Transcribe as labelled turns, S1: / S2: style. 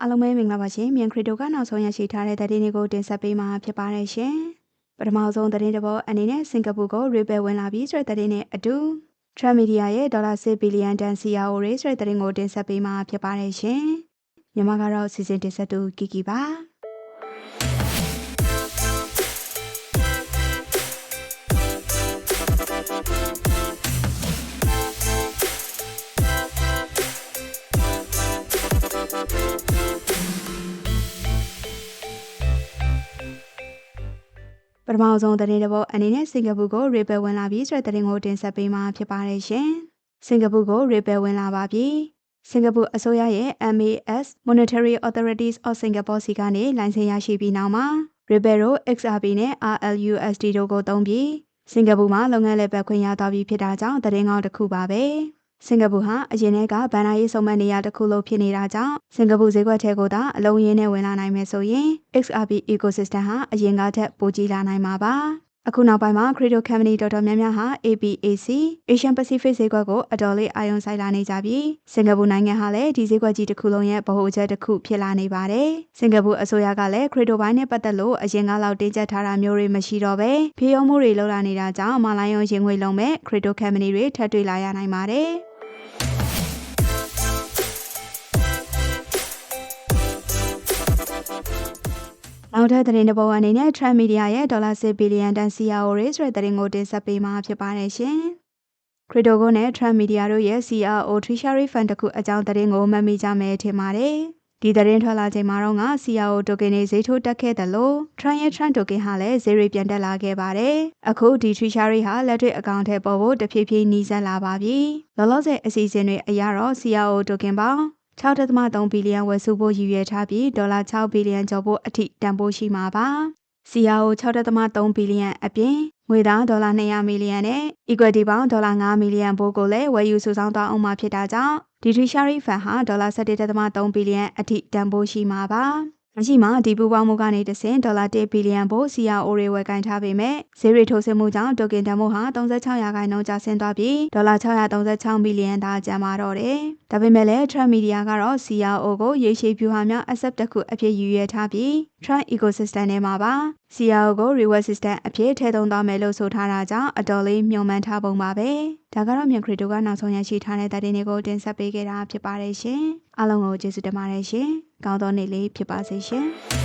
S1: အားလုံးပဲမင်္ဂလာပါရှင်မြန်ခရီတိုကနောက်ဆုံးရရှိထားတဲ့သတင်းတွေကိုတင်ဆက်ပေးမှာဖြစ်ပါတယ်ရှင်ပထမဆုံးသတင်းတစ်ပုဒ်အနေနဲ့စင်ကာပူကိုရေပယ်ဝင်လာပြီးဆိုတဲ့သတင်းနဲ့အတူ Trump Media ရဲ့ဒေါ်လာ6ဘီလီယံတန် CRO ရေးဆိုတဲ့သတင်းကိုတင်ဆက်ပေးမှာဖြစ်ပါတယ်ရှင်မြန်မာကတော့စီစဉ်တင်ဆက်သူကီကီပါ ပထမဆုံးသတင်းတစ်ပုဒ်အနေနဲ့စင်ကာပူကိုရေပယ်ဝင်လာပြီးဆိုတဲ့သတင်းကိုတင်ဆက်ပေးမှာဖြစ်ပါတယ်ရှင်စင်ကာပူကိုရေပယ်ဝင်လာပါပြီစင်ကာပူအစိုးရရဲ့ MAS Monetary Authorities of Singapore စီကနေလိုင်စင်ရရှိပြီးနောက်မှာ Ribero XRP နဲ့ RLUSD တို့ကိုသုံးပြီးစင်ကာပူမှာလုပ်ငန်းလည်ပတ်ခွင့်ရသွားပြီဖြစ်တာကြောင့်သတင်းကောင်းတစ်ခုပါပဲ စင်ကာပူဟာအရင်ကဗန်နာရေးစုံမက်နေရတစ်ခုလို့ဖြစ်နေတာကြောင့်စင်ကာပူဈေးကွက်ထဲကိုသာအလုံးရင်းနဲ့ဝင်လာနိုင်မယ်ဆိုရင် XRP ecosystem ဟာအရင်ကထက်ပိုကြီးလာနိုင်မှာပါ အခုနောက်ပိုင်းမှာ Crypto Company တော်တော်များများဟာ APAC Asian Pacific ဈေးကွက်ကိုအတော်လေးအာရုံစိုက်လာနေကြပြီးစင်ကာပူနိုင်ငံဟာလည်းဒီဈေးကွက်ကြီးတစ်ခုလုံးရဲ့ဗဟိုချက်တစ်ခုဖြစ်လာနေပါတယ်။စင်ကာပူအစိုးရကလည်း Crypto ဘိုင်းနဲ့ပတ်သက်လို့အရင်ကလောက်တင်းကျပ်ထားတာမျိုးတွေမရှိတော့ပဲဖေးရုံမှုတွေလှုပ်လာနေတာကြောင့်မာလိုင်းယုံရင်ငွေလုံးမဲ့ Crypto Company တွေထပ်တွေ့လာရနိုင်ပါတယ်။ နောက်ထပ်သတင်းတစ်ပုဒ်အနေနဲ့ Trump Media ရဲ့ဒေါ်လာ6ဘီလီယံတန် CRO ရေးဆိုတဲ့သတင်းကိုတင်ဆက်ပေးမှာဖြစ်ပါတယ်ရှင်။ Crypto ကိုနဲ့ Trump Media တို့ရဲ့ CRO Treasury Fund တစ်ခုအကြောင်းသတင်းကိုမှတ်မိကြမယ်ထင်ပါတယ်။ဒီသတင်းထွက်လာချိန်မှာတော့က CRO token တွေဈေးထိုးတက်ခဲ့တယ်လို့ Trump ရဲ့ Trump token ဟာလည်းဈေးတွေပြန်တက်လာခဲ့ပါတယ်။အခုဒီ Treasury ဟာလက်တွေ့အကောင့်ထဲပေါ်ဖို့တဖြည်းဖြည်းနှီးစပ်လာပါပြီ။လောလောဆယ်အစီအစဉ်တွေအရတော့ CRO token ပေါင်း 6.3ဘီလီယံဝယ်စုဖို့ရည်ရွယ်ထားပြီးဒေါ်လာ6ဘီလီယံကျော်ဖို့အထိတန်ဖိုးရှိမှာပါ။ CRO 6.3ဘီလီယံအပြင်ငွေသားဒေါ်လာ200မီလီယံနဲ့ equity ပေါင်းဒေါ်လာ9မီလီယံဘိုးကိုလည်းဝယ်ယူစုဆောင်းသွားအောင်မှာဖြစ်တာကြောင့်ဒီ Treasury Fund ဟာဒေါ်လာ17.3ဘီလီယံအထိတန်ဖိုးရှိမှာပါ။ မရှိမှဒီပူပေါင်းမှုကနေတဆင့်ဒေါ်လာ1ဘီလီယံဘို့ CRO တွေဝယ်ကိုင်ထားပေမဲ့ဈေးတွေထိုးဆင်းမှုကြောင့်တိုကင်တန်မှုဟာ36ရာခိုင်နှုန်းကျဆင်းသွားပြီးဒေါ်လာ636ဘီလီယံသာကျန်မာတော့တယ်။ဒါပေမဲ့လည်း Trump Media ကတော့ CRO ကိုရေရှည်ဖြူဟာများ accept တစ်ခုအဖြစ်ယူရထားပြီး Trump ecosystem ထဲမှာပါ CRO ကို reward system အဖြစ်ထည့်သွင်းသွားမယ်လို့ဆိုထားတာကြောင့်အတော်လေးမျှော်မှန်းထားပုံပါပဲ။ဒါကတော့မြန်ခရီတိုကနောက်ဆုံးရရှိထားတဲ့သတင်းတွေကိုတင်ဆက်ပေးခဲ့တာဖြစ်ပါတယ်ရှင်။အားလုံးကိုကျေးဇူးတင်ပါတယ်ရှင်။ ကောင်းသောနေ့လေးဖြစ်ပါစေရှင်။